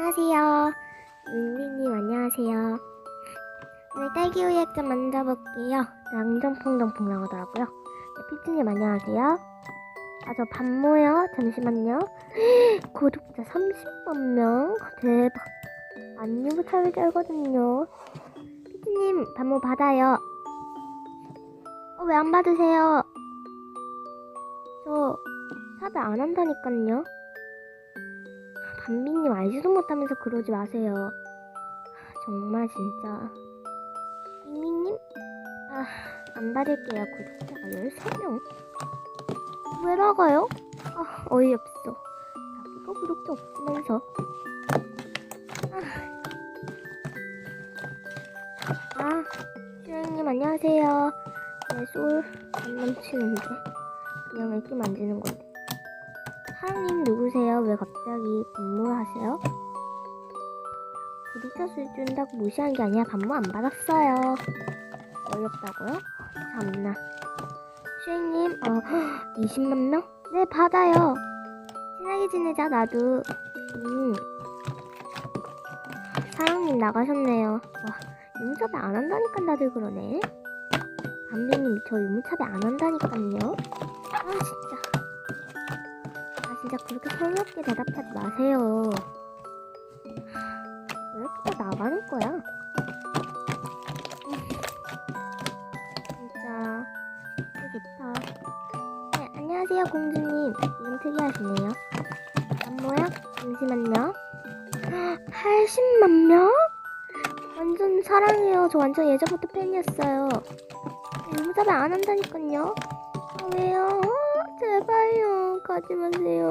안녕하세요. 윈윈님 안녕하세요. 오늘 딸기 우유 좀 만들어볼게요. 양정퐁정퐁 나오더라고요. 네, 피트님 안녕하세요. 아, 저 반모요. 잠시만요. 구독자 30만 명. 대박. 안녕 잘 잘거든요. 피트님 반모 받아요. 어, 왜 안 받으세요? 저 섭외 안 한다니깐요. 담비님 알지도 못하면서 그러지 마세요. 정말 진짜. 밍밍님? 아, 안 받을게요. 구독자가 13명. 왜 나가요? 아, 어이없어. 자기가 구독자 없으면서. 아, 아 슈랭님 안녕하세요. 네, 솔안 넘치는데. 그냥 이렇게 만지는 건데. 사장님 누구세요? 왜 갑자기 반모를 하세요? 구독자 수 준다고 무시한 게 아니라 반모 안 받았어요. 어렵다고요? 참나. 슈행님, 어, 20만 명? 네, 받아요. 친하게 지내자, 나도. 음. 사장님 나가셨네요. 와, 유무차배 안 한다니까 다들 그러네. 담비님, 저 유무차배 안 한다니까요. 성의없게 대답하지 마세요. 왜 이렇게 다 나가는 거야? 음. 진짜 되겠다. 네 안녕하세요 공주님. 이름 특이하시네요. 안모야? 잠시만요. 80만 명? 완전 사랑해요. 저 완전 예전부터 팬이었어요. 유무잡이 안 한다니까요. 아, 왜요? 어, 제발요. 가지 마세요.